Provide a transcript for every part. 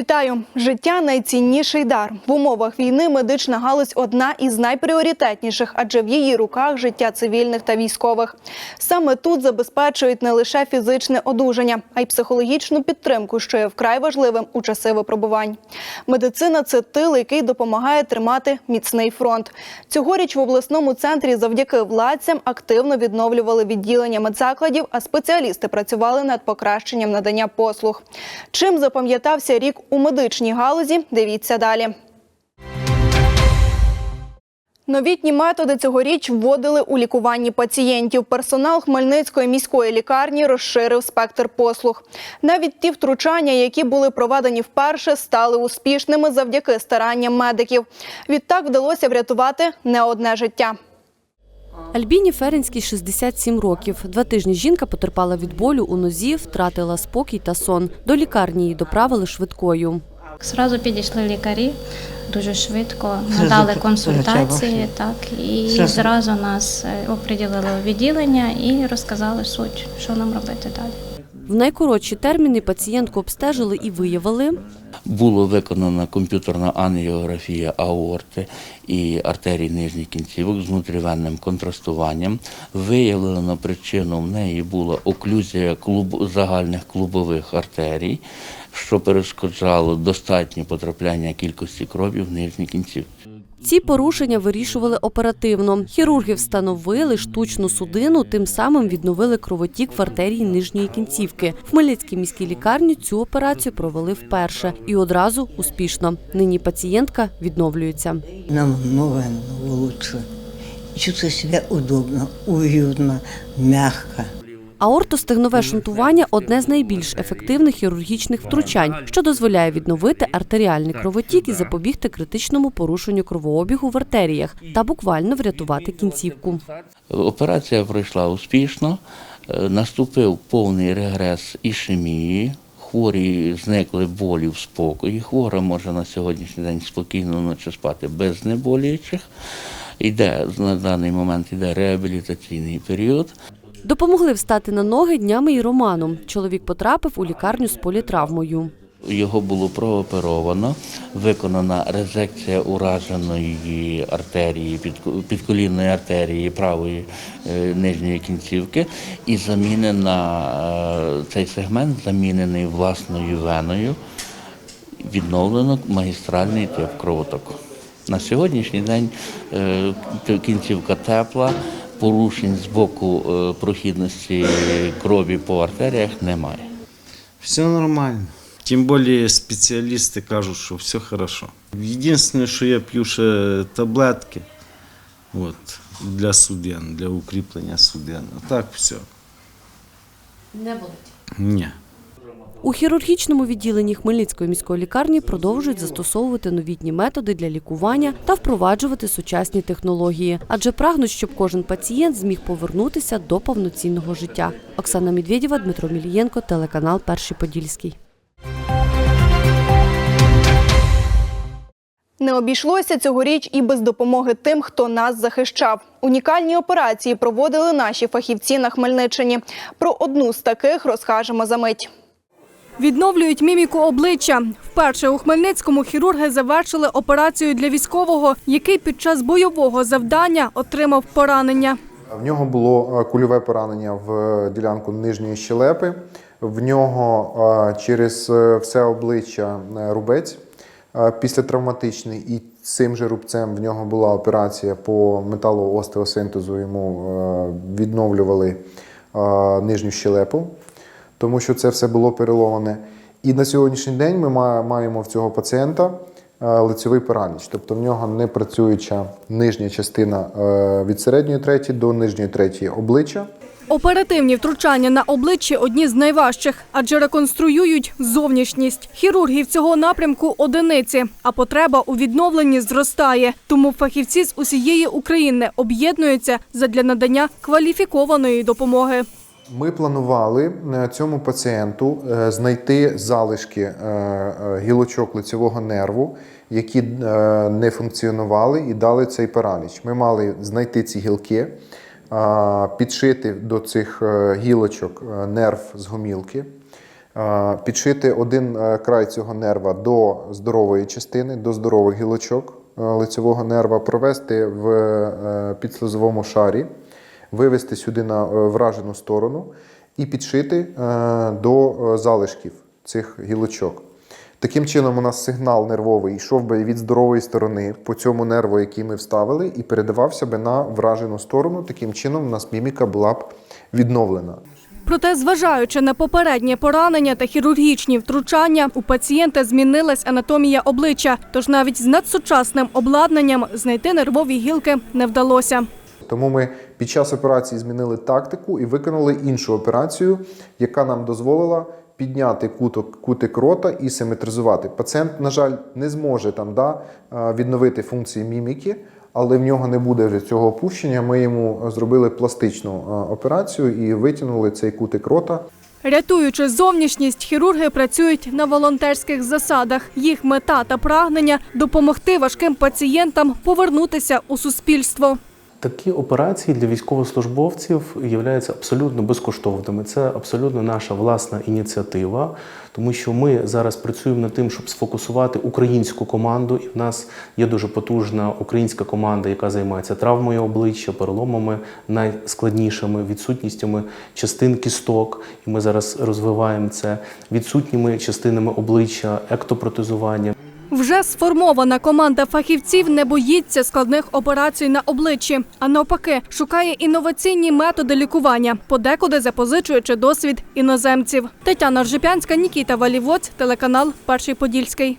Вітаю! Життя найцінніший дар. В умовах війни медична галузь одна із найпріоритетніших, адже в її руках життя цивільних та військових. Саме тут забезпечують не лише фізичне одужання, а й психологічну підтримку, що є вкрай важливим у часи випробувань. Медицина це тил, який допомагає тримати міцний фронт. Цьогоріч в обласному центрі завдяки владцям активно відновлювали відділення медзакладів, а спеціалісти працювали над покращенням надання послуг. Чим запам'ятався рік у медичній галузі? Дивіться далі. Новітні методи цьогоріч вводили у лікуванні пацієнтів. Персонал Хмельницької міської лікарні розширив спектр послуг. Навіть ті втручання, які були проведені вперше, стали успішними завдяки старанням медиків. Відтак вдалося врятувати не одне життя. Альбіні Ференській 67 років. Два тижні жінка потерпала від болю у нозі, втратила спокій та сон. До лікарні її доправили швидкою. Зразу підійшли лікарі дуже швидко, надали консультації, так і зразу нас е, оприділили у відділення і розказали суть, що нам робити далі. В найкоротші терміни пацієнтку обстежили і виявили. Було виконана комп'ютерна ангіографія аорти і артерій нижніх кінцівок з внутрівенним контрастуванням. Виявлено причину в неї була оклюзія клуб, загальних клубових артерій, що перешкоджало достатнє потрапляння кількості крові в нижні кінцівки. Ці порушення вирішували оперативно. Хірурги встановили штучну судину, тим самим відновили кровотік в артерії нижньої кінцівки. В Хмельницькій міській лікарні цю операцію провели вперше і одразу успішно. Нині пацієнтка відновлюється. намного, намного лучше. Чувствую себя удобно, уютно, мягко. Аортостегнове шунтування одне з найбільш ефективних хірургічних втручань, що дозволяє відновити артеріальний кровотік і запобігти критичному порушенню кровообігу в артеріях та буквально врятувати кінцівку. Операція пройшла успішно, е, наступив повний регрес ішемії. Хворі зникли болі в спокої. Хвора може на сьогоднішній день спокійно ночі спати без знеболюючих. Іде на даний момент іде реабілітаційний період. Допомогли встати на ноги днями і Роману. Чоловік потрапив у лікарню з політравмою. Його було прооперовано, виконана резекція ураженої артерії, підко- підколінної артерії правої е, нижньої кінцівки, і замінена е, цей сегмент замінений власною веною. Відновлено магістральний тип кровотоку. На сьогоднішній день е, кінцівка тепла, порушень з боку е, прохідності крові по артеріях немає. Все нормально. Тим більше спеціалісти кажуть, що все добре. Єдине, що я п'ю ще таблетки от, для суден, для укріплення суден. А так все. Не болить. Ні. У хірургічному відділенні Хмельницької міської лікарні продовжують застосовувати новітні методи для лікування та впроваджувати сучасні технології, адже прагнуть, щоб кожен пацієнт зміг повернутися до повноцінного життя. Оксана Медведєва, Дмитро Мілієнко, телеканал Перший Подільський. Не обійшлося цьогоріч і без допомоги тим, хто нас захищав. Унікальні операції проводили наші фахівці на Хмельниччині. Про одну з таких розкажемо за мить. Відновлюють міміку обличчя. Вперше у Хмельницькому хірурги завершили операцію для військового, який під час бойового завдання отримав поранення. В нього було е, кульове поранення в е, ділянку нижньої щелепи. В нього е, через все обличчя рубець післятравматичний, і цим же рубцем в нього була операція по металоостеосинтезу. Йому відновлювали нижню щелепу, тому що це все було переломане. І на сьогоднішній день ми маємо в цього пацієнта е, лицьовий параліч, тобто в нього не працююча нижня частина е, від середньої треті до нижньої третьої обличчя. Оперативні втручання на обличчі одні з найважчих, адже реконструюють зовнішність. Хірургів цього напрямку одиниці, а потреба у відновленні зростає. Тому фахівці з усієї України об'єднуються задля надання кваліфікованої допомоги. Ми планували е, цьому пацієнту е, знайти залишки е, гілочок лицевого нерву, які не функціонували і дали цей параліч. Ми мали знайти ці гілки, підшити до цих гілочок нерв з гомілки. Підшити один край цього нерва до здорової частини, до здорових гілочок лицевого нерва, провести в підслизовому шарі, вивести сюди на е, вражену сторону і підшити е, до е, залишків цих гілочок. Таким чином, у нас сигнал нервовий йшов би від здорової сторони по цьому нерву, який ми вставили, і передавався би на вражену сторону. Таким чином, у нас міміка була б відновлена. Проте, зважаючи на попереднє поранення та хірургічні втручання, у пацієнта змінилась анатомія обличчя, тож навіть з надсучасним обладнанням знайти нервові гілки не вдалося. Тому ми під час операції змінили тактику і виконали іншу операцію, яка нам дозволила підняти куток, кутик рота і симетризувати. Пацієнт, на жаль, не зможе там да, е, відновити функції міміки, але в нього не буде вже цього опущення. Ми йому зробили пластичну е, операцію і витягнули цей кутик рота. Рятуючи зовнішність, хірурги працюють на волонтерських засадах. Їх мета та прагнення допомогти важким пацієнтам повернутися у суспільство. Такі операції для військовослужбовців являються абсолютно безкоштовними. Це абсолютно наша власна ініціатива, тому що ми зараз працюємо над тим, щоб сфокусувати українську команду. І в нас є дуже потужна українська команда, яка займається травмою обличчя, переломами найскладнішими, відсутністями частин кісток. І ми зараз розвиваємо це відсутніми частинами обличчя, ектопротезування. Вже сформована команда фахівців не боїться складних операцій на обличчі, а навпаки, шукає інноваційні методи лікування, подекуди запозичуючи досвід іноземців. Тетяна Ржепянська, Нікіта Валівоць, телеканал Перший Подільський.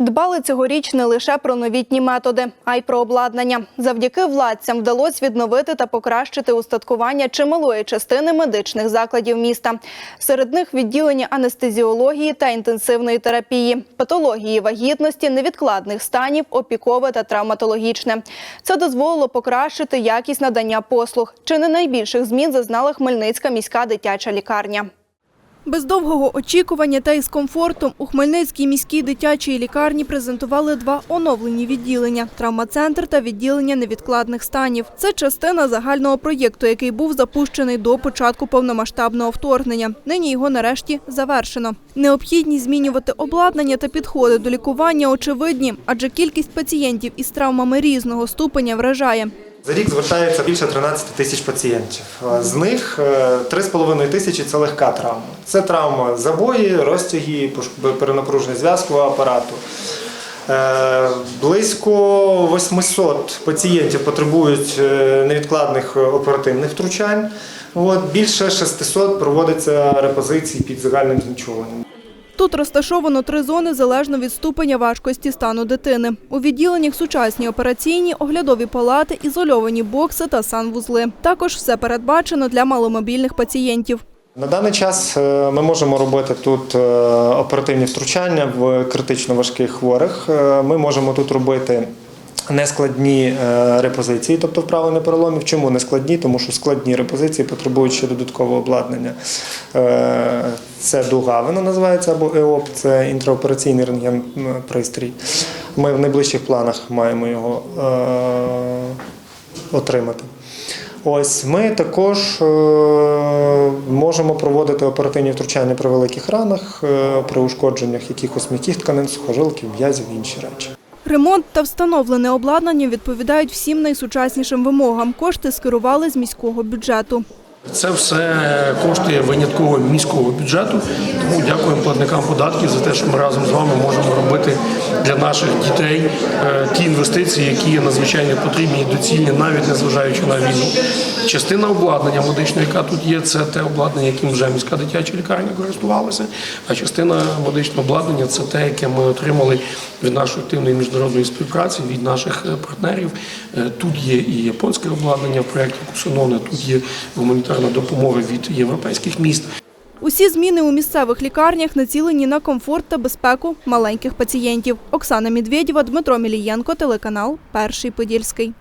Дбали цьогоріч не лише про новітні методи, а й про обладнання. Завдяки владцям вдалося відновити та покращити устаткування чималої частини медичних закладів міста. Серед них відділення анестезіології та інтенсивної терапії, патології вагітності, невідкладних станів, опікове та травматологічне. Це дозволило покращити якість надання послуг. Чи не найбільших змін зазнала Хмельницька міська дитяча лікарня. Без довгого очікування та із комфортом у Хмельницькій міській дитячій лікарні презентували два оновлені відділення – травмацентр та відділення невідкладних станів. Це частина загального проєкту, який був запущений до початку повномасштабного вторгнення. Нині його нарешті завершено. Необхідність змінювати обладнання та підходи до лікування очевидні, адже кількість пацієнтів із травмами різного ступеня вражає. За рік звертається більше 13 тисяч пацієнтів. З них е, 3,5 тисячі це легка травма. Це травма забої, розтяги, перенапруження зв'язкового апарату. Е, Близько 800 пацієнтів потребують е, невідкладних е, оперативних втручань. Більше 600 проводиться репозицій під загальним знічуванням. Тут розташовано три зони залежно від ступеня важкості стану дитини. У відділеннях сучасні операційні, оглядові палати, ізольовані бокси та санвузли. Також все передбачено для маломобільних пацієнтів. На даний час е, ми можемо робити тут е, оперативні втручання в критично важких хворих. Е, Ми можемо тут робити нескладні е, репозиції, тобто вправлення переломів. Чому нескладні? Тому що складні репозиції потребують ще додаткового обладнання. Е, Це дуга, вона називається або ЕОП, це інтраопераційний рентген пристрій. Ми в найближчих планах маємо його е, отримати. Ось ми також можемо проводити оперативні втручання при великих ранах, при ушкодженнях якихось м'яких тканин, сухожилків, м'язів і інші речі. Ремонт та встановлене обладнання відповідають всім найсучаснішим вимогам. Кошти скерували з міського бюджету. Це все коштує винятково міського бюджету. Тому дякуємо платникам податків за те, що ми разом з вами можемо робити для наших дітей е, ті інвестиції, які є надзвичайно потрібні і доцільні, навіть незважаючи на війну. Частина обладнання медичного, яка тут є, це те обладнання, яким вже міська дитяча лікарня користувалася. А частина медичного обладнання це те, яке ми отримали від нашої активної міжнародної співпраці, від наших е, партнерів. Е, Тут є і японське обладнання в проєкті Кусононе, тут є гуманітарна допомоги від європейських міст. Усі зміни у місцевих лікарнях націлені на комфорт та безпеку маленьких пацієнтів. Оксана Медведєва, Дмитро Мілієнко, телеканал Перший Подільський.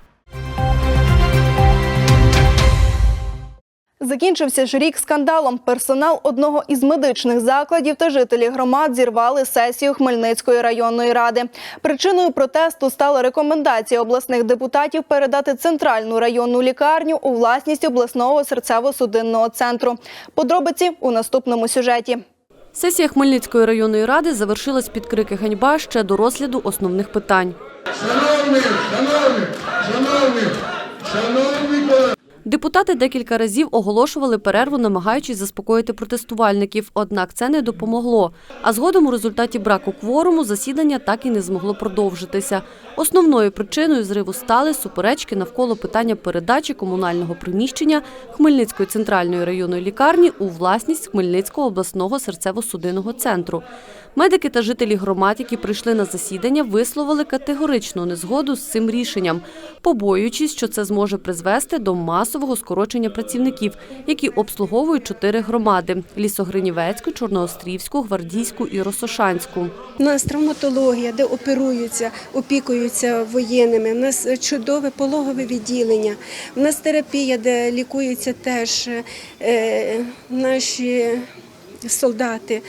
Закінчився ж рік скандалом. Персонал одного із медичних закладів та жителі громад зірвали сесію Хмельницької районної ради. Причиною протесту стала рекомендація обласних депутатів передати центральну районну лікарню у власність обласного серцево-судинного центру. Подробиці у наступному сюжеті. Сесія Хмельницької районної ради завершилась під крики ганьба ще до розгляду основних питань. Шановні, шановні, шановні, шановні. Депутати декілька разів оголошували перерву, намагаючись заспокоїти протестувальників. Однак це не допомогло. А згодом у результаті браку кворуму засідання так і не змогло продовжитися. Основною причиною зриву стали суперечки навколо питання передачі комунального приміщення Хмельницької центральної районної лікарні у власність Хмельницького обласного серцево-судинного центру. Медики та жителі громад, які прийшли на засідання, висловили категоричну незгоду з цим рішенням, побоюючись, що це зможе призвести до масового скорочення працівників, які обслуговують чотири громади: Лісогринівецьку, Чорноострівську, Гвардійську і Росошанську. У нас травматологія, де оперуються, опікуються воєнними. У нас чудове пологове відділення. У нас терапія, де лікуються теж е, наші солдати.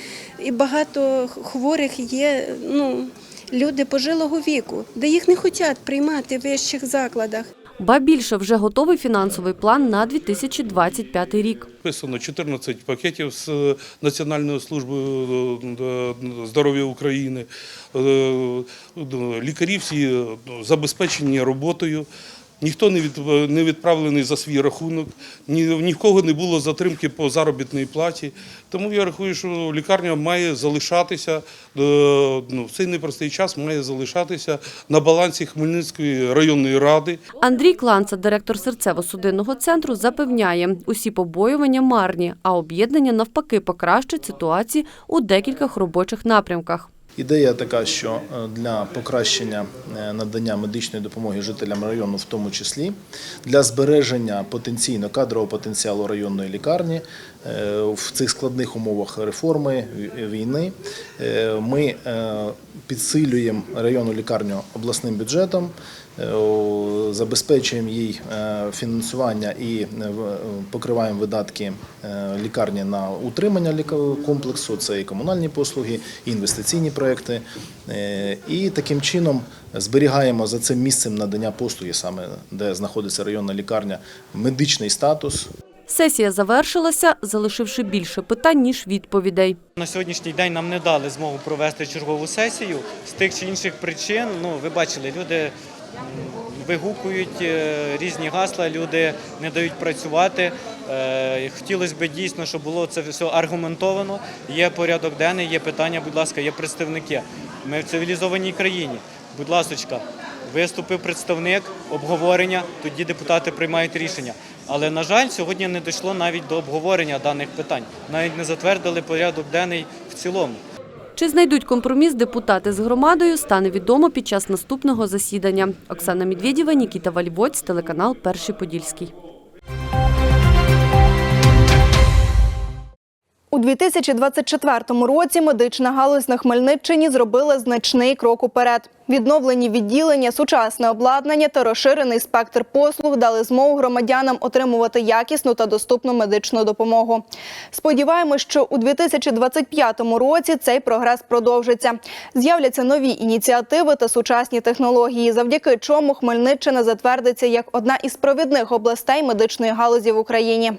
І багато хворих є. Ну, Люди пожилого віку, де їх не хочуть приймати в вищих закладах. Ба більше вже готовий фінансовий план на 2025 рік. Вписано 14 пакетів з е, Національною службою е, здоров'я України. Е, Лікарі всі е, забезпечені роботою. Ніхто не від- не відправлений за свій рахунок, ні, в кого не було затримки по заробітній платі. Тому я рахую, що лікарня має залишатися е, ну, в цей непростий час має залишатися на балансі Хмельницької районної ради. Андрій Кланца, директор серцево-судинного центру, запевняє, усі побоювання марні, а об'єднання навпаки покращить ситуацію у декількох робочих напрямках. Ідея така, що е, для покращення е, надання медичної допомоги жителям району, в тому числі для збереження потенційно кадрового потенціалу районної лікарні в цих складних умовах реформи війни, е, ми е, підсилюємо районну лікарню обласним бюджетом. е, Забезпечуємо їй е, фінансування і е, покриваємо видатки е, лікарні на утримання комплексу. Це і комунальні послуги, і інвестиційні проекти. Е, І таким чином зберігаємо за цим місцем надання послуги, саме де знаходиться районна лікарня, медичний статус. Сесія завершилася, залишивши більше питань, ніж відповідей. На сьогоднішній день нам не дали змогу провести чергову сесію з тих чи інших причин. Ну, ви бачили, люди вигукують е, різні гасла, люди не дають працювати. Е, Хотілося б дійсно, щоб було це все аргументовано. Є порядок денний, є питання, будь ласка, є представники. Ми в цивілізованій країні. Будь ласочка, виступив представник, обговорення, тоді депутати приймають рішення. Але на жаль, сьогодні не дійшло навіть до обговорення даних питань. Навіть не затвердили порядок денний в цілому. Чи знайдуть компроміс депутати з громадою, стане відомо під час наступного засідання. Оксана Медведєва, Нікіта Вальвоць, телеканал Перший Подільський. У 2024 році медична галузь на Хмельниччині зробила значний крок уперед. Відновлені відділення, сучасне обладнання та розширений спектр послуг дали змогу громадянам отримувати якісну та доступну медичну допомогу. Сподіваємось, що у 2025 році цей прогрес продовжиться. З'являться нові ініціативи та сучасні технології, завдяки чому Хмельниччина затвердиться як одна із провідних областей медичної галузі в Україні.